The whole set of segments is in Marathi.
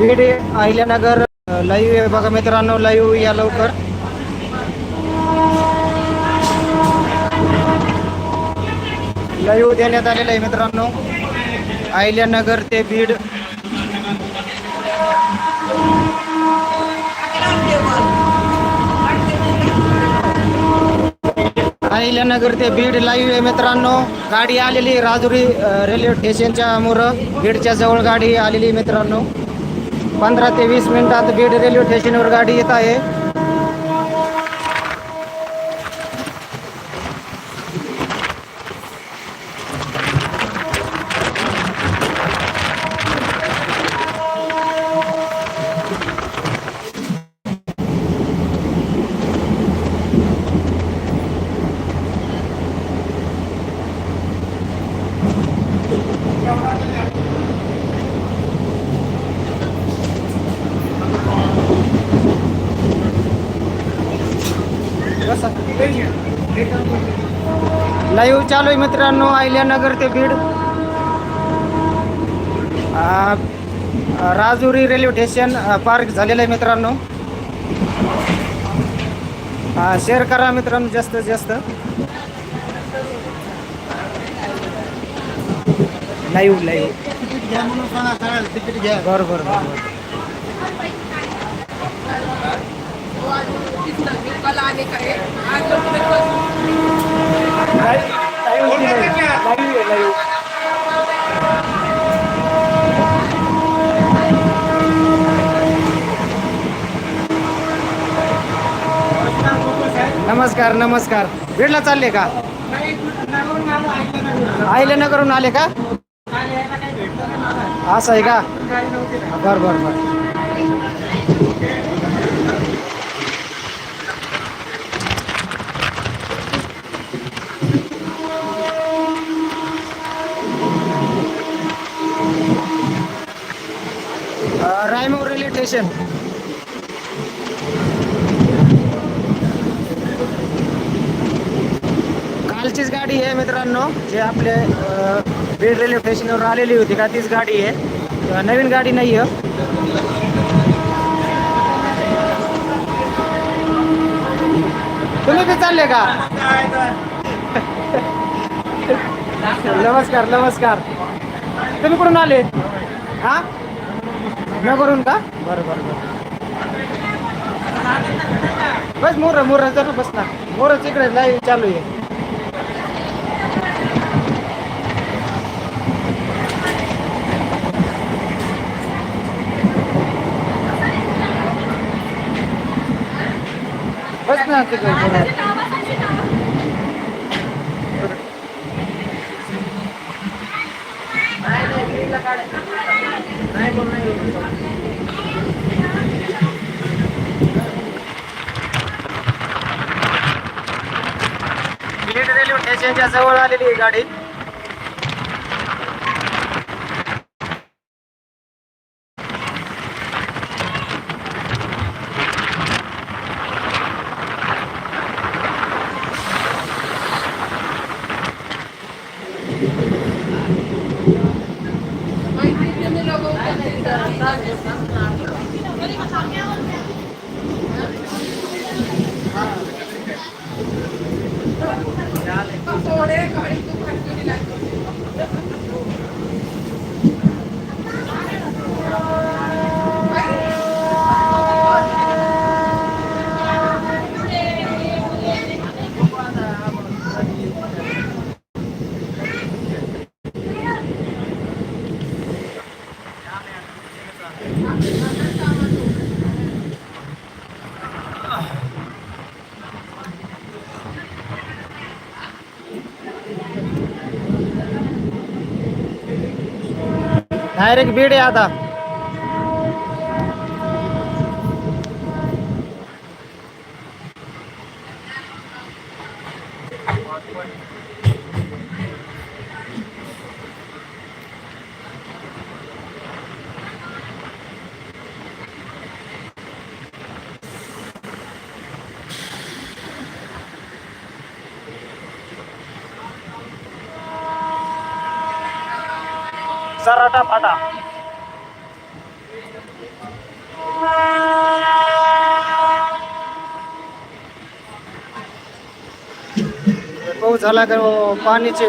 बीड अहिल्यानगर लाईव्ह आहे बघा मित्रांनो लाईव्ह या लवकर. लाईव्ह देण्यात आलेलं आहे मित्रांनो. अहिल्यानगर ते बीड. अहिल्यानगर ते बीड लाईव्ह आहे मित्रांनो. गाडी आलेली राजुरी रेल्वे स्टेशनच्या मोरं. बीडच्या जवळ गाडी आलेली आहे मित्रांनो. पंधरा ते वीस मिनिटात बीड रेल्वे स्टेशनवर गाडी येत आहे. चालू आहे मित्रांनो अहिल्यानगर ते Beed. Rajuri railway station park झालेलं आहे मित्रांनो. शेअर करा मित्रांनो जास्तीत जास्त. लाईव्ह लाईव्ह बरं बरं नमस्कार नमस्कार. भेटला चालले का? आईले ना करून आले का? असं आहे का? बरं बरं बरं अ, रायमोर रेल्वे स्टेशन कालचीच गाडी आहे मित्रांनो जे आपले बीड रेल्वे स्टेशनवर आलेली होती का तीच गाडी आहे. नवीन गाडी नाही आहे तुम्ही बी चालले का? नमस्कार नमस्कार. तुम्ही कुठून आले? हा? नगरून का? बरं बरं बरं. बस मोर मोर जरा बस ना. मोरच इकडे लाईव्ह चालू आहे. बस ना तिकडे मोरात. बीड रेल्वे स्टेशनच्या जवळ आलेली आहे गाडी. डायरेक्ट बीड आहे आता. सराटा फाटा. पाऊस झाला का हो? पाणीचे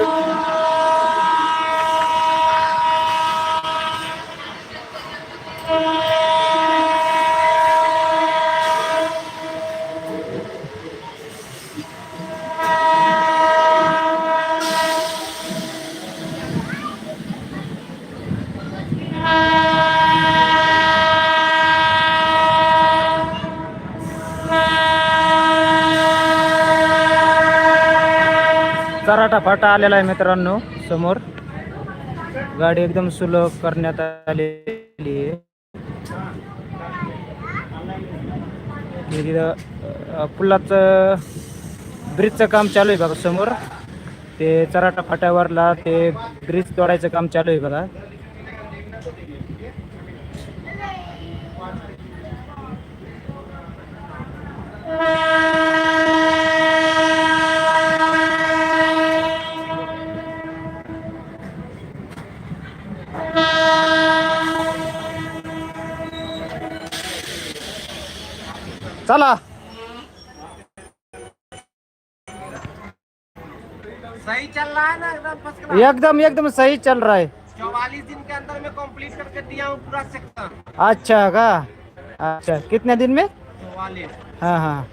चराटा फाटा आलेला आहे मित्रांनो समोर. गाडी एकदम सुलभ करण्यात आलेली आहे. तिथं अ, पुलाचं ब्रिजचं काम चालू आहे बघा समोर. ते चराटा फाट्यावरला ते ब्रिज तोडायचं काम चालू आहे बघा. चला। सही चल रहा है ना एकदम एकदम एकदम सही चल रहा है। चौवालीस दिन के अंदर में कंप्लीट करके दिया हूँ पूरा सेक्टर अच्छा का? अच्छा कितने दिन में? चौवालीस। हाँ हाँ।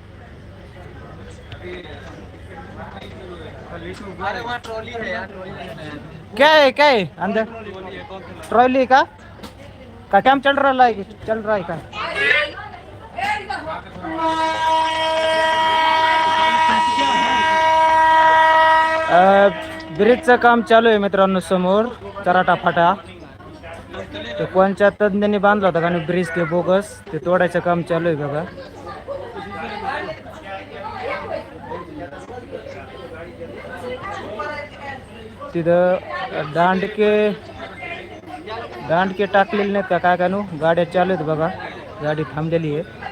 अरे वहाँ ट्रॉली है यार ट्रॉली क्या है क्या है? अंदर। ट्रॉली का? का काम चल रहा है चल रहा है का? ब्रिजचं काम चालू आहे मित्रांनो समोर चराटा फाटा. ते कोणच्या तज्ञांनी बांधला होता आणि ब्रिज ते बोगस ते तोडायचं काम चालू आहे बघा. तिथं दांडके दांडके टाकलेले नाहीत का काय काय नो? गाड्या चालू आहेत बघा गाडी थांबलेली आहे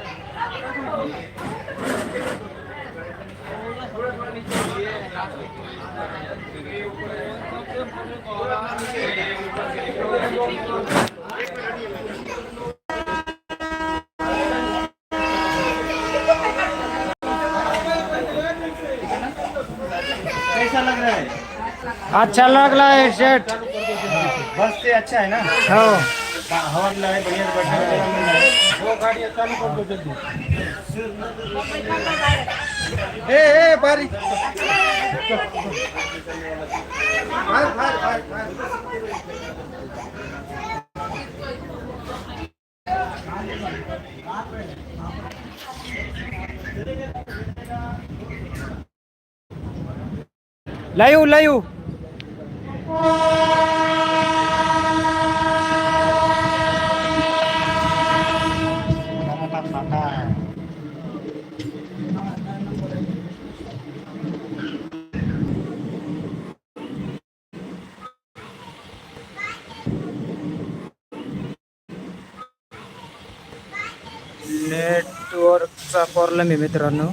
कैसा लग रहा है? अच्छा लागला आहे शर्ट बस से अच्छा है ना? हो. हवा मिला है बढ़िया रहा है। वो गाड़ी चालू कर दो जल्दी। ए ए बारी। भाग भाग भाग भाग लाईव्ह लाईव्ह नेटवर्कचा प्रॉब्लेम आहे मित्रांनो.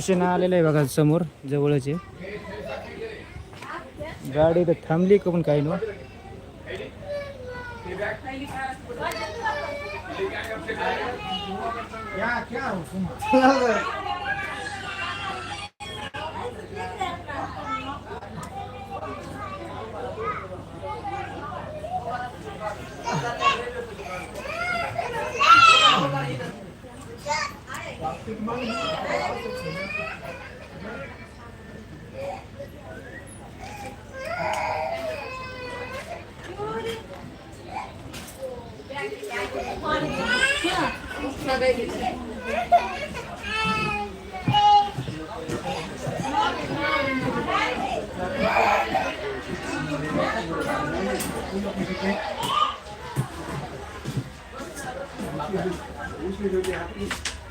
स्टेशन आलेलं आहे बघा समोर जवळच. आहे गाडी तर थांबली का पण काही नो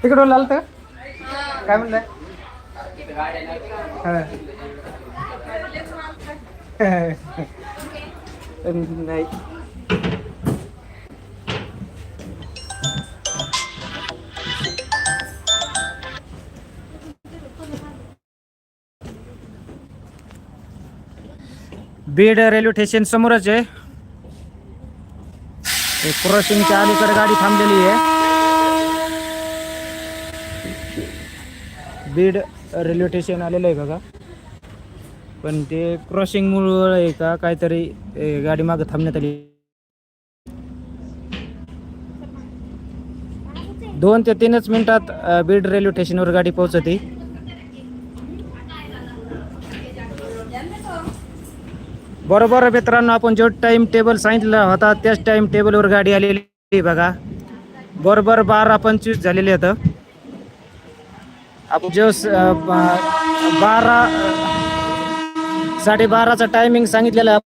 तिकडे लाल तर? काय म्हणलंय नाही. बीड रेल्वे स्टेशन समोरच आहे. ते क्रॉसिंगच्या अलीकडे गाडी थांबलेली आहे. बीड रेल्वे स्टेशन आलेलं आहे बघा. पण ते क्रॉसिंग मुळे आहे का काहीतरी ए, गाडी मागं थांबण्यात आली. दोन ते तीनच मिनिटात बीड रेल्वे स्टेशनवर गाडी पोहोचते. बरोबर मित्रांनो आपण जो टाइम टेबल सांगितला होता त्याच टाइम टेबलवर गाडी आलेली बघा. बरोबर बारा पंचवीस झालेले आहेत. आपण जो बारा साडेबाराचा टायमिंग सांगितलेला आहे.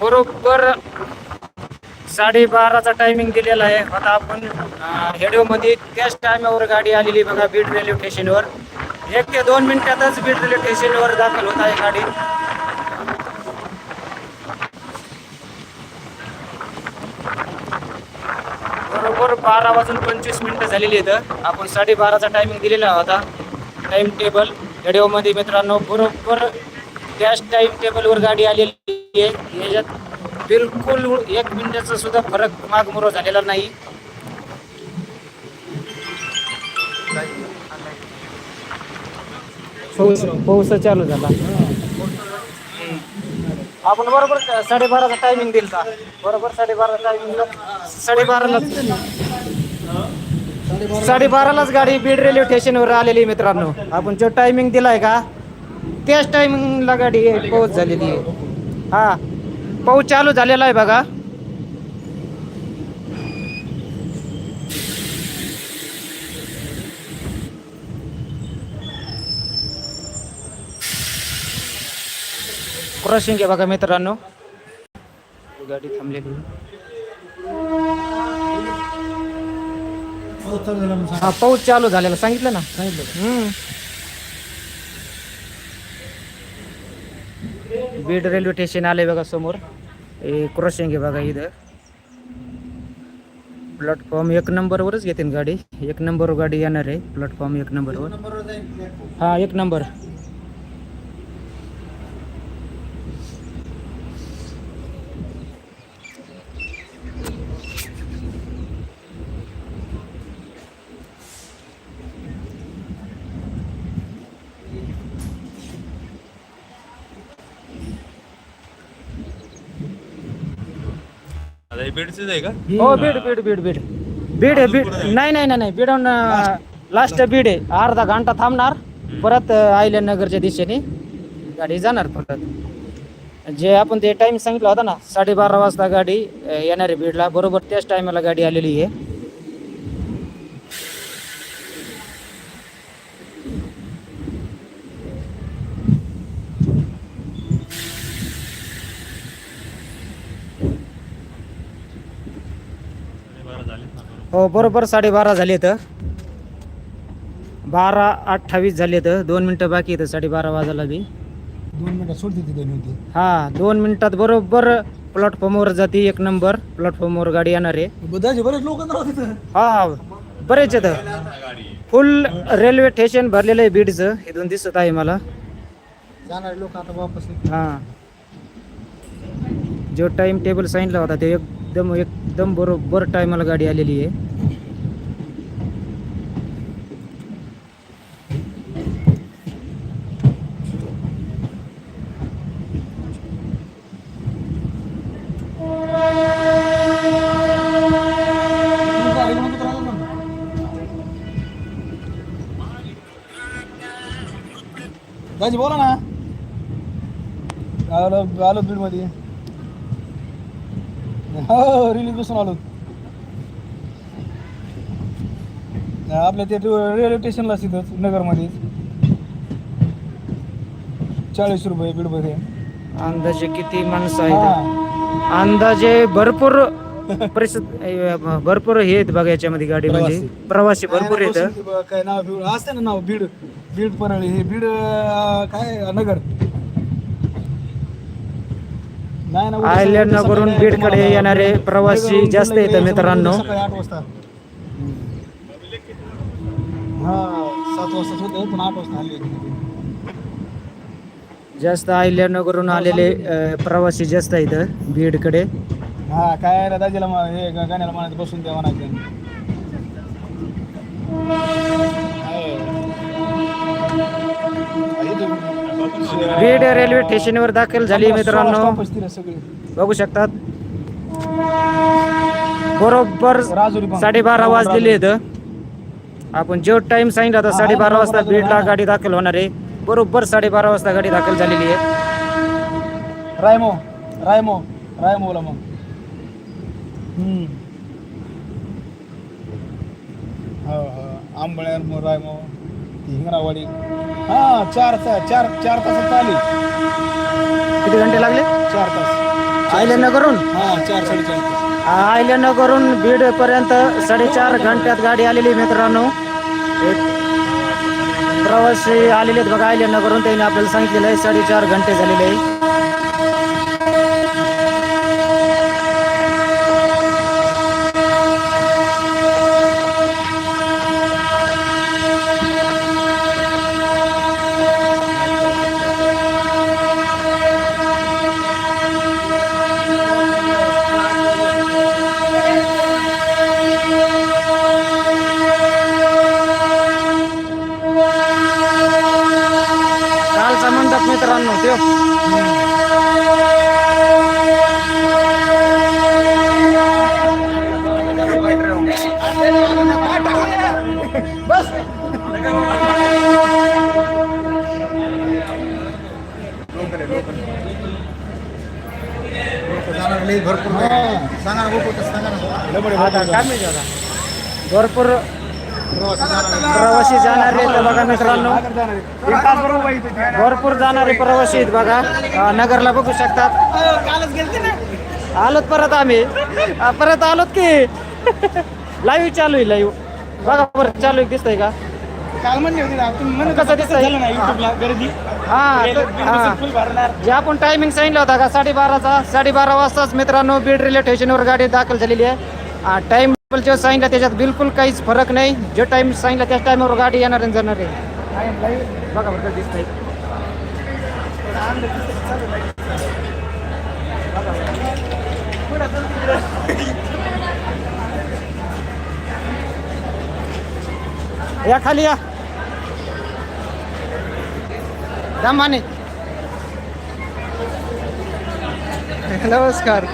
बरोबर साडेबाराचा टायमिंग दिलेला आहे. आता आपण हेडिओमध्ये त्याच टायमावर गाडी आलेली बघा बीड रेल्वे स्टेशनवर एक ते दोन मिनिटातच बीड रेल्वे स्टेशनवर दाखल होत आहे गाडी. बरोबर बारा वाजून पंचवीस मिनिटं झालेली आहेत. आपण साडेबाराचा टायमिंग दिलेला होता. टाइम टेबल रेडिओमध्ये मित्रांनो बरोबर त्याच टाइम टेबलवर गाडी आलेली आहे. याच्यात बिलकुल एक मिनिटाचा सुद्धा फरक मागमोर झालेला नाही. पाऊस पाऊस चालू झाला. आपण बरोबर साडेबाराचा टायमिंग दिला बरोबर साडेबारा टायमिंग साडेबाराला साडेबारालाच गाडी बीड रेल्वे स्टेशनवर आलेली आहे मित्रांनो. आपण जो टायमिंग दिलाय का त्याच टायमिंगला गाडी पाऊस झालेली आहे. हा पाऊस चालू झालेला आहे बघा. क्रॉसिंग आहे बघा मित्रांनो. गाडी थांबलेली. हा पाऊस चालू झालेला सांगितलं ना? सांगितलं. बीड रेल्वे स्टेशन आले बघा समोर. हे क्रॉसिंग आहे बघा इथं. प्लॅटफॉर्म एक नंबरवरच घेते गाडी. एक नंबरवर गाडी येणार आहे. प्लॅटफॉर्म एक नंबरवर. हा एक नंबर आता हे बीडचीच आहे का? हो बीड बीड बीड बीड. बीड आहे बीड. नाही नाही नाही नाही. बीडून लास्ट बीड आहे. अर्धा घंटा थांबणार. परत आयल्या नगरच्या दिशेने गाडी जाणार परत. जे आपण ते टाइम सांगितलं होता ना साडेबारा वाजता गाडी येणार आहे बीडला. बरोबर त्याच टायमाला गाडी आलेली आहे बारा झाले ना बरोबर. हो बरोबर साडेबारा झाले तर बारा अठ्ठावीस झाले तर दोन मिनटं बाकी आहेत साडेबारा वाजायला बी. दोन मिनिटं सोडते ती दोन होती हा दोन मिनिटात बरोबर प्लॅटफॉर्मवर जाते एक नंबर. प्लॅटफॉर्मवर गाडी येणार आहे. बदाचे बरेच लोक राहत तिथं हा बरेच आहेत. फुल रेल्वे स्टेशन भरलेलं आहे बीडचं. इथून दिसत आहे मला. जाणारे लोक आता वापस येतील. हा. जो टाइम टेबल सांगितला होता ते एकदम एकदम बरोबर टायमाला गाडी आलेली आहे तुम्ही गाडी घेऊन उतरा ना. दाजी बोला ना आलो आलो बीडमध्ये हो रिलीज बसून आलो. आपल्या ते रेल्वे स्टेशनला तिथंच नगरमध्ये. चाळीस रुपये बीडमध्ये. अंदाजे किती माणसं आहेत? अंदाजे भरपूर परिस्थिती अ, भरपूर हे आहेत बघा याच्यामध्ये गाडीमध्ये प्रवासी. प्रवासी भरपूर आहेत. काय नाव बीड असते ना नाव बीड. बीड परळी हे बीड काय नगर. नाही ना उद्या आयलंड सकाळी- नगरून सकाळी बीडकडे तुम्हाला येणारे प्रवासी नगरहून जास्त यायचं मित्रांनो. आठ वाजता. हा सात वाजता होते पण आठ वाजता आले जास्त आलेले अ, प्रवासी जास्त आहेत बीडकडे. हा काय रे दाजीला मा- हे गाण्याला म्हणायचं बसून द्या म्हणायचं. बीड रेल्वे स्टेशनवर दाखल झाली मित्रांनो. बघू शकतात. बरोबर. साडेबारा वाजलेले आहेत. आपण जो टाइम सांगितला होता साडेबारा वाजता बीडला गाडी दाखल होणार आहे. बरोबर साडेबारा वाजता गाडी दाखल झालेली आहे. रायमो रायमो रायमोला मग. हम्म. हो हो. आंबळ्यार मग रायमो. ती हिंगरावाडी हा चार ता- चार चार तासात आली किती घंटे लागले? चार तास. अहिल्यानगरहून हा चार साडेचार तास. अहिल्यानगरहून बीड पर्यंत साडेचार घंट्यात गाडी आलेली मित्रांनो. एक प्रवासी आलेले आहेत बघा अहिल्यानगरहून त्यांनी आपल्याला सांगितलेलं आहे साडेचार घंटे झालेले आहे कालचा मंडप मित्रांनो त्यो भरपूर प्रवासी जाणारे आहेत बघा मित्रांनो. भरपूर जाणारे प्रवासी आहेत बघा. नगरला बघू शकतात. आलोत परत आम्ही. परत आलोत की. लाईव्ह चालू आहे लाईव्ह बघा परत चालू आहे दिसतंय का? काल म्हणले होते कसं दिसतंय? झालं ना युट्यूबला गर्दी. हा गेलं, तर- हा. फुल भरणार. जे आपण टायमिंग सांगितलं होता का साडेबाराचा साडेबारा वाजताच मित्रांनो बीड रेल्वे स्टेशनवर गाडी दाखल झालेली आहे. टाइम जो सांगितलं त्याच्यात बिलकुल काहीच फरक नाही. जो टाइम सांगितलं त्याच टाइमवर गाडी येणार आणि जाणार आहे. बघा बरं दिसतंय. या खाली या. दमाने. नमस्कार.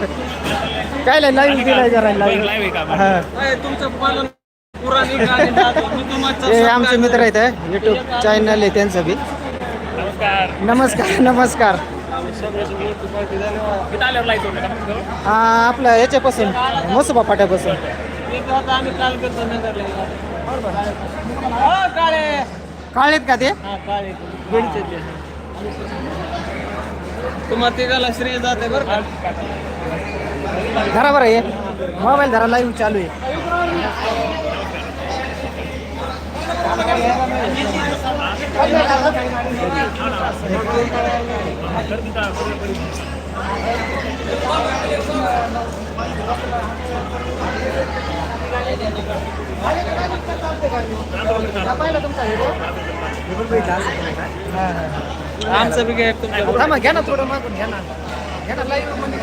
काय लाईव्ह दिलाय जरा लाईव्ह हे. आमचे मित्र आहेत युट्यूब चॅनल आहे त्यांचं बी. नमस्कार. नमस्कार हा आपलं याच्यापासून मसोबा पाट्यापासून. काळेत का ते. तुम्हाला तिघाला श्रेय जाते बरं का? धरा बरं हे. मोबाईल धरा लाईव्ह चालू आहे. आमचं बी काय तुमच्या थांबा घ्या ना थोडं मागून घ्या ना. घ्या ना लाईव्हमध्ये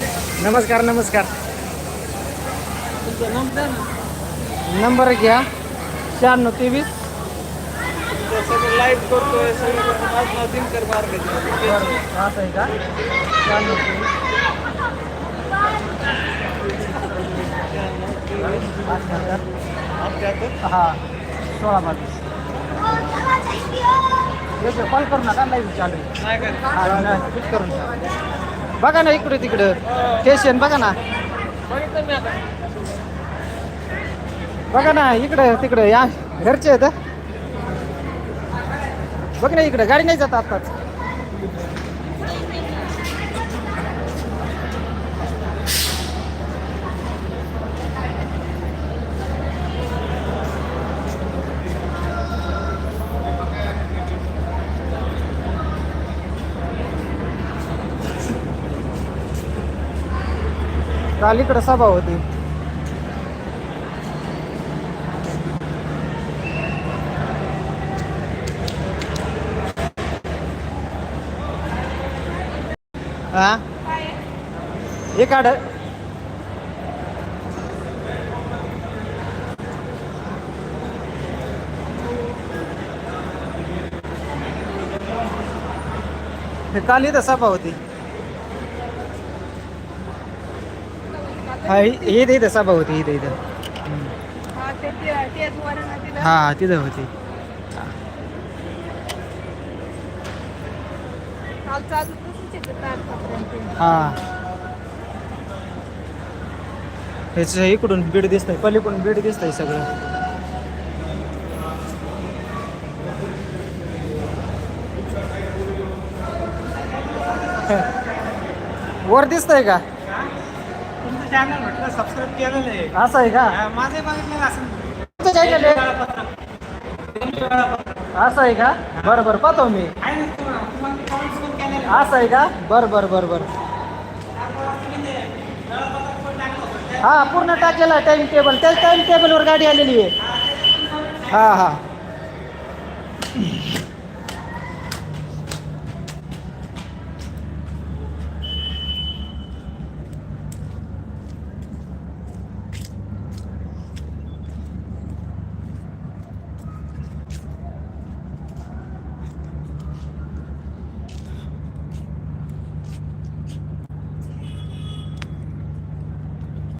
नमस्कार नमस्कार नंबर घ्या शहाण्णव तेवीस लाईव्ह करतोय असं आहे का शहाण्णव तेवीस हा सोळा बावीस कॉल करू नका लाईव्ह चालू आहे. हा, करून. बघा ना इकडे तिकडं. स्टेशन बघा ना. बघा ना इकडं तिकडं. या घरचे आहेत बघ ना इकडं. गाडी नाही जात आताच. काल इकडं सभा होती. हा? हे काल इथं सभा होती. हा इ- इथं सभा होती इथं इथं. हा. हा तिथं होती. हा. हेच इकडून बीड दिसतंय पलीकडून बीड दिसतंय सगळं. वर दिसतंय का? चॅनल म्हटलं सबस्क्राईब केलेलं आहे. असं आहे का? माझे बघितलेलं असं तुमचं आहे? असं आहे का? बरं बरं पाहतो मी. आहे ना तुम्हाला तुम्हाला ते comments पण केलेले असं आहे का? बरं बरं बरं बरं. हा पूर्ण टाकेला टाइम टेबल त्याच टाइम टेबलवर गाडी आलेली आहे. हा हा